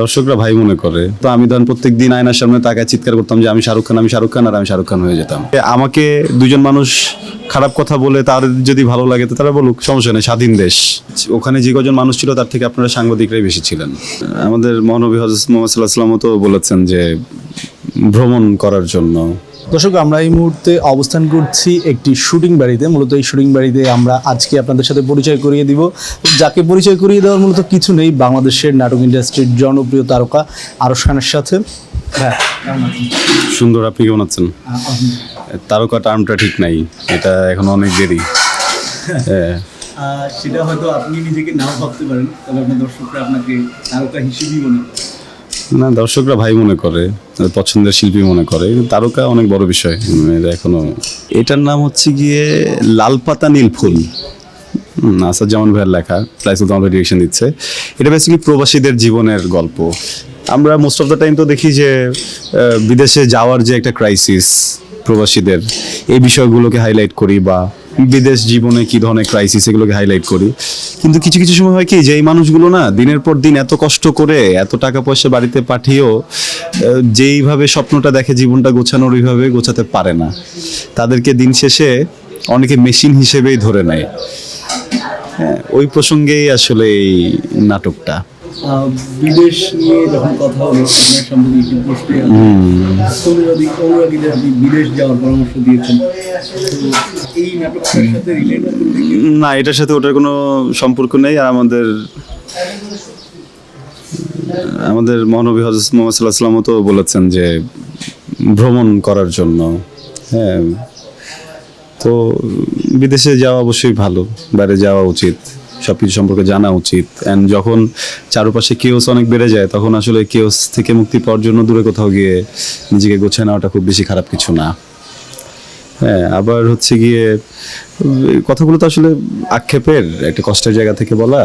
দর্শকরা ভাই মনে করে, তো আমি ধরেন প্রত্যেক দিন আয়নার সামনে তাকায় চিৎকার করতাম যে আমি শাহরুখ খান, আমি শাহরুখ খান আর আমি শাহরুখ খান হয়ে যেতাম। আমাকে দুজন মানুষ খারাপ কথা বলে তার যদি ভালো লাগে তো তারা বলুক, সমস্যা নেই, স্বাধীন দেশ। ওখানে যে কজন মানুষ ছিল তার থেকে আপনারা সাংবাদিকরাই বেশি ছিলেন। আমাদের মহানবী হজরত মোহাম্মদ সাল্লাহ তো বলেছেন যে ভ্রমণ করার জন্য দর্শক আমরা এই মুহূর্তে অবস্থান করছি একটি শুটিং বাড়িতে। মূলত এই শুটিং বাড়িতে আমরা আজকে আপনাদের সাথে পরিচয় করিয়ে দিব। যাকে পরিচয় করিয়ে দেওয়ার মূলত কিছু নেই বাংলাদেশের নাটক ইন্ডাস্ট্রির জনপ্রিয় তারকা আরশ খানের সাথে। হ্যাঁ সুন্দর আপনি কেমন আছেন? তারকা টার্মটা ঠিক নাই এটা এখন অনেক দেরি। হ্যাঁ সেটা হয়তো আপনি নিজেকে নাও ভাবতে পারেন তবে আপনার দর্শকরা আপনাকে তারকা হিসেবেই মনে না দর্শকরা ভাই মনে করে পছন্দের শিল্পী মনে করে তারকা অনেক বড় বিষয় এটা এখনও। এটার নাম হচ্ছে গিয়ে লাল পাতা নীল ফুল। হুম, আসাদ জামান ভাইয়ের লেখা লাইসুল জামান ডিরেকশন দিচ্ছে। এটা বেসিক্যালি প্রবাসীদের জীবনের গল্প। আমরা মোস্ট অফ দ্য টাইম তো দেখি যে বিদেশে যাওয়ার যে একটা ক্রাইসিস প্রবাসীদের এই বিষয়গুলোকে হাইলাইট করি বা বিদেশ জীবনে কি ধরনের ক্রাইসিস এগুলোকে হাইলাইট করি? কিন্তু কিছু কিছু সময় হয় কি, যে এই মানুষগুলো না দিনের পর দিন এত কষ্ট করে, এত টাকা পয়সা বাড়িতে পাঠিয়েও যেইভাবে স্বপ্নটা দেখে জীবনটা গোছানোর ওইভাবে গোছাতে পারে না। তাদেরকে দিন শেষে অনেকে মেশিন হিসেবেই ধরে নেয়। হ্যাঁ ওই প্রসঙ্গেই আসলে এই নাটকটা। বিদেশ নিয়ে যখন কথা হলো আপনার সম্পর্কে একটি প্রশ্ন অনুরাগী অনুরাগীদের আপনি বিদেশ যাওয়ার পরামর্শ দিয়েছেন। এই নাটকটার সাথে রিলেট না এটার সাথে ওটার কোনো সম্পর্ক নেই। আর আমাদের আমাদের মহানবী হজরত মোহাম্মদ সাল্লাহ সাল্লামও তো বলেছেন যে ভ্রমণ করার জন্য। হ্যাঁ। তো বিদেশে যাওয়া অবশ্যই ভালো বাইরে যাওয়া উচিত। সব কিছু সম্পর্কে জানা উচিত। অ্যান্ড যখন চারপাশে কেওস অনেক বেড়ে যায় তখন আসলে কেওস থেকে মুক্তি পাওয়ার জন্য দূরে কোথাও গিয়ে নিজেকে গোছায় নেওয়াটা খুব বেশি খারাপ কিছু না। হ্যাঁ আবার হচ্ছে গিয়ে কথাগুলো তো আসলে আক্ষেপের একটা কষ্টের জায়গা থেকে বলা।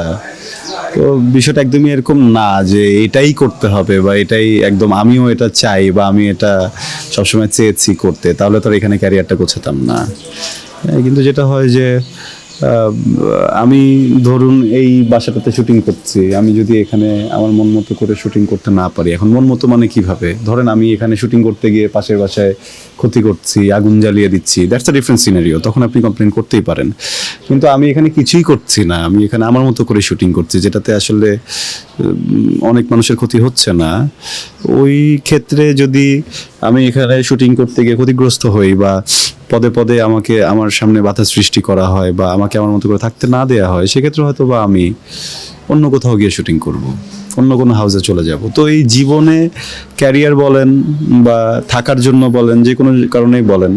তো বিষয়টা একদমই এরকম না যে এটাই করতে হবে বা এটাই একদম আমিও এটা চাই বা আমি এটা সবসময় চেয়েছি করতে তাহলে তো এখানে ক্যারিয়ারটা গোছাতাম না। হ্যাঁ, কিন্তু যেটা হয় যে আমি ধরুন এই বাসাটাতে শুটিং করছি, আমি যদি এখানে আমার মন মতো করে শুটিং করতে না পারি, এখন মন মতো মানে কীভাবে? ধরেন আমি এখানে শুটিং করতে গিয়ে পাশের বাসায় ক্ষতি করছি, আগুন জ্বালিয়ে দিচ্ছি দ্যাটস আ ডিফারেন্ট সিনারিও তখন আপনি কমপ্লেন করতেই পারেন। কিন্তু আমি এখানে কিছুই করছি না, আমি এখানে আমার মতো করে শুটিং করছি, যেটাতে আসলে অনেক মানুষের ক্ষতি হচ্ছে না। ওই ক্ষেত্রে যদি আমি এখানে শুটিং করতে গিয়ে ক্ষতিগ্রস্ত হই বা পদে পদে আমাকে আমার সামনে বাধা সৃষ্টি করা হয় বা আমাকে আমার মতো করে থাকতে না দেওয়া হয়, সেক্ষেত্রে হয়তো বা আমি অন্য কোথাও গিয়ে শুটিং করব, অন্য কোনো হাউসে চলে যাব। তো এই জীবনে ক্যারিয়ার বলেন বা থাকার জন্য বলেন, যে কোনো কারণেই বলেন,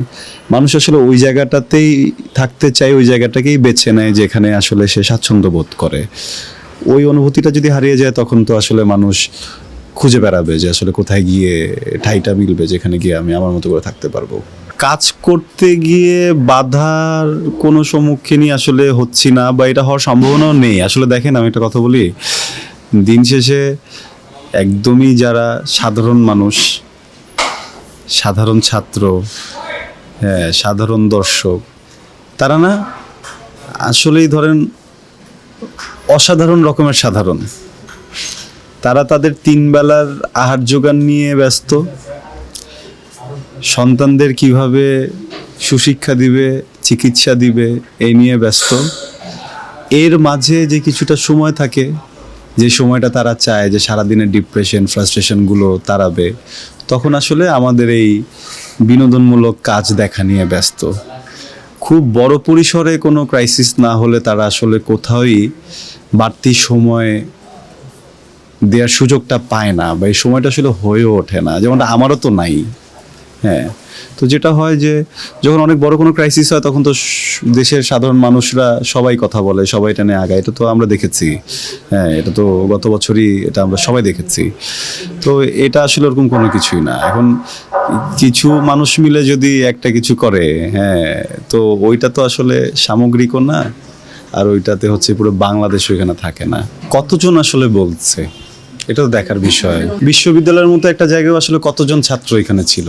মানুষ আসলে ওই জায়গাটাতেই থাকতে চায়, ওই জায়গাটাকেই বেছে নেয় যেখানে আসলে সে স্বাচ্ছন্দ্য বোধ করে। ওই অনুভূতিটা যদি হারিয়ে যায়, তখন তো আসলে মানুষ খুঁজে বেড়াবে যে আসলে কোথায় গিয়ে ঠাইটা মিলবে, যেখানে গিয়ে আমি আমার মতো করে থাকতে পারব। কাজ করতে গিয়ে বাধার কোনো সম্মুখীনই আসলে হচ্ছি না বা এটা হওয়ার সম্ভাবনাও নেই। আসলে দেখেন, আমি একটা কথা বলি, দিন শেষে একদমই যারা সাধারণ মানুষ, সাধারণ ছাত্র হ্যাঁ সাধারণ দর্শক, তারা না আসলেই ধরেন অসাধারণ রকমের সাধারণ। তারা তাদের তিন বেলার আহার যোগান নিয়ে ব্যস্ত। সন্তানদের কীভাবে সুশিক্ষা দিবে, চিকিৎসা দিবে এই নিয়ে ব্যস্ত। এর মাঝে যে কিছুটা সময় থাকে, যে সময়টা তারা চায় যে সারাদিনের ডিপ্রেশন ফ্রাস্ট্রেশনগুলো তাড়াবে তখন আসলে আমাদের এই বিনোদনমূলক কাজ দেখা নিয়ে ব্যস্ত। খুব বড় পরিসরে কোনো ক্রাইসিস না হলে তারা আসলে কোথাওই বাড়তি সময় দেওয়ার সুযোগটা পায় না বা এই সময়টা আসলে হয়ে ওঠে না। যেমনটা আমারও তো নাই। হ্যাঁ। তো যেটা হয় যে, যখন অনেক বড় কোনো ক্রাইসিস হয়, তখন তো দেশের সাধারণ মানুষরা সবাই কথা বলে, সবাই এটা নিয়ে আগায়। এটা তো আমরা দেখেছি। হ্যাঁ এটা তো গত বছরই এটা আমরা সবাই দেখেছি। তো এটা আসলে ওরকম কোনো কিছুই না। এখন কিছু মানুষ মিলে যদি একটা কিছু করে হ্যাঁ তো ওইটা তো আসলে সামগ্রিকও না, আর ওইটাতে হচ্ছে পুরো বাংলাদেশ ওইখানে থাকে না। কতজন আসলে বলছে? এটা তো দেখার বিষয়। বিশ্ববিদ্যালয়ের মতো একটা জায়গায় আসলে কতজন ছাত্র এখানে ছিল?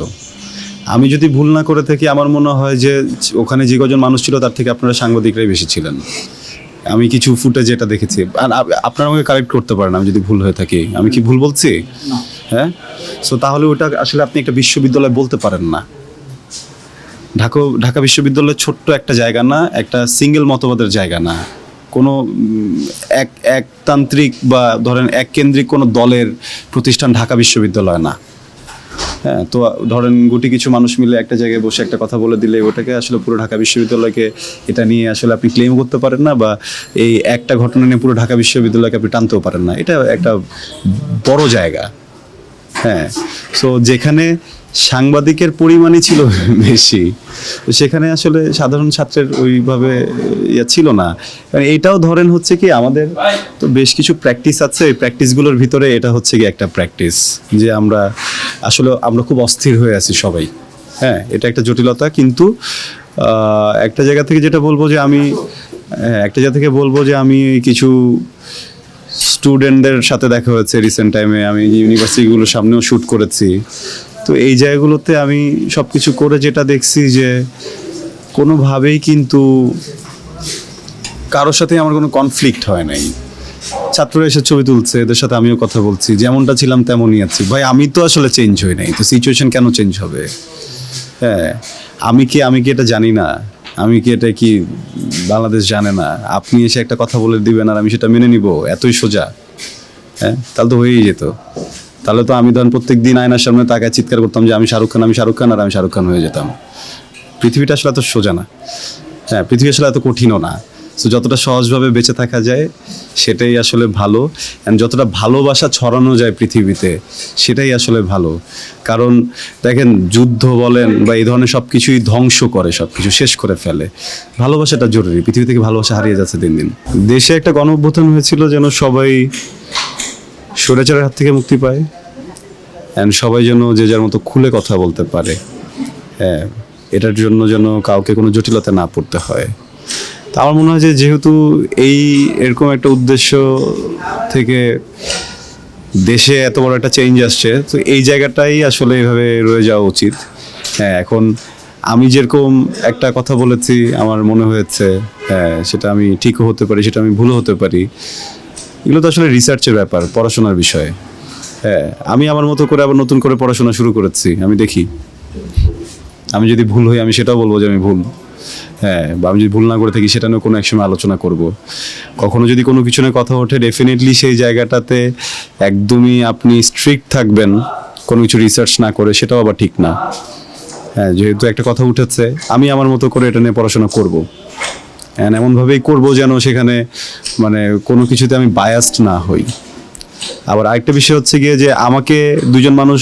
আমি যদি ভুল না করে থাকি আমার মনে হয় যে ওখানে যে কজন মানুষ ছিল তার থেকে আপনারা সাংবাদিকরাই বেশি ছিলেন। আমি কিছু ফুটেজ যেটা দেখেছি। আর আপ- আপনারা আমাকে কারেক্ট করতে পারেন আমি যদি ভুল হয়ে থাকি। আমি কি ভুল বলছি? হ্যাঁ? সো তাহলে ওটা আসলে আপনি একটা বিশ্ববিদ্যালয় বলতে পারেন না। ঢাকা ঢাকা বিশ্ববিদ্যালয় ছোট্ট একটা জায়গা না একটা সিঙ্গেল মতবাদের জায়গা না। কোনো এক একতান্ত্রিক বা ধরেন এক কেন্দ্রিক কোনো দলের প্রতিষ্ঠান ঢাকা বিশ্ববিদ্যালয় না। হ্যাঁ তো ধরেন গুটি কিছু মানুষ মিলে একটা জায়গায় বসে একটা কথা বলে দিলে ওটাকে আসলে পুরো ঢাকা বিশ্ববিদ্যালয়কে এটা নিয়ে আসলে আপনি ক্লেম করতে পারেন না বা এই একটা ঘটনা নিয়ে পুরো ঢাকা বিশ্ববিদ্যালয়কে আপনি টানতেও পারেন না। এটা একটা বড় জায়গা। হ্যাঁ। সো যেখানে সাংবাদিকের পরিমাণই ছিল বেশি সেখানে আসলে সাধারণ ছাত্রের ওইভাবে ইয়ে ছিল না। কারণ এইটাও ধরেন হচ্ছে কি আমাদের তো বেশ কিছু প্র্যাকটিস আছে এই প্র্যাকটিসগুলোর ভিতরে এটা হচ্ছে কি একটা প্র্যাকটিস যে আমরা আসলে আমরা খুব অস্থির হয়ে আছি সবাই। হ্যাঁ এটা একটা জটিলতা কিন্তু একটা জায়গা থেকে যেটা বলব যে আমি হ্যাঁ, একটা জায়গা থেকে বলব যে আমি কিছু স্টুডেন্টদের সাথে দেখা হয়েছে রিসেন্ট টাইমে আমি ইউনিভার্সিটিগুলোর সামনেও শ্যুট করেছি। তো এই জায়গাগুলোতে আমি সব কিছু করে যেটা দেখছি যে, কোনোভাবেই কিন্তু কারোর সাথে আমার কোনো কনফ্লিক্ট হয় নাই। ছাত্ররা এসে ছবি তুলছে, এদের সাথে আমিও কথা বলছি। যেমনটা ছিলাম তেমনই আছি। ভাই, আমি তো আসলে চেঞ্জ হই নাই। তো সিচুয়েশন কেন চেঞ্জ হবে? হ্যাঁ আমি কি আমি কি এটা জানি না? আমি কি এটা কি বাংলাদেশ জানে না? আপনি এসে একটা কথা বলে দিবেন আর আমি সেটা মেনে নিব, এতই সোজা। হ্যাঁ? তাহলে তো হয়েই যেত। তাহলে তো আমি ধরেন প্রত্যেক দিন আয়নার সামনে তাকে চিৎকার করতাম যে আমি শাহরুখ খান, আমি শাহরুখ খান আর আমি শাহরুখ খান হয়ে যেতাম। পৃথিবীটা আসলে এত সোজা না। হ্যাঁ পৃথিবী আসলে এত কঠিনও না। তো যতটা সহজভাবে বেঁচে থাকা যায়, সেটাই আসলে ভালো। অ্যান্ড যতটা ভালোবাসা ছড়ানো যায় পৃথিবীতে, সেটাই আসলে ভালো। কারণ, দেখেন, যুদ্ধ বলেন বা এই ধরনের সব কিছুই ধ্বংস করে সব কিছু শেষ করে ফেলে। ভালোবাসাটা জরুরি, পৃথিবী থেকে ভালোবাসা হারিয়ে যাচ্ছে দিন দিন। দেশে একটা গণ হয়েছিল যেন সবাই স্বৈরাচারের হাত থেকে মুক্তি পায় অ্যান্ড সবাই যেন যে যার মতো খুলে কথা বলতে পারে। হ্যাঁ এটার জন্য যেন কাউকে কোনো জটিলতা না পড়তে হয়। তা আমার মনে হয় যে যেহেতু এই এরকম একটা উদ্দেশ্য থেকে দেশে এত বড় একটা চেঞ্জ আসছে, তো এই জায়গাটাই আসলে এভাবে রয়ে যাওয়া উচিত। হ্যাঁ এখন আমি যেরকম একটা কথা বলেছি, আমার মনে হয়েছে হ্যাঁ সেটা আমি ঠিকও হতে পারি, সেটা আমি ভুলও হতে পারি। এগুলো তো আসলে রিসার্চের ব্যাপার, পড়াশোনার বিষয়। হ্যাঁ আমি আমার মতো করে আবার নতুন করে পড়াশোনা শুরু করেছি, আমি দেখি। আমি যদি ভুল হই, আমি সেটাও বলব যে আমি ভুল। হ্যাঁ বা আমি যদি ভুল না করে থাকি, সেটা নিয়ে কোনো এক সময় আলোচনা করব। কখনো যদি কোনো কিছু নিয়ে কথা ওঠে ডেফিনেটলি সেই জায়গাটাতে একদমই আপনি স্ট্রিক্ট থাকবেন, কোনো কিছু রিসার্চ না করে, সেটাও আবার ঠিক না। হ্যাঁ যেহেতু একটা কথা উঠেছে, আমি আমার মতো করে এটা নিয়ে পড়াশোনা করব। অ্যান্ড এমনভাবেই করব যেন সেখানে মানে কোনো কিছুতে আমি বায়াসড না হই। আবার আরেকটা বিষয় হচ্ছে গিয়ে যে আমাকে দুজন মানুষ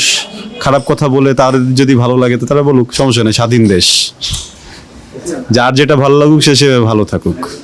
খারাপ কথা বলে, তার যদি ভালো লাগে, তো তারা বলুক, সমস্যা নেই, স্বাধীন দেশ। যার যেটা ভালো লাগুক সে সে ভালো থাকুক।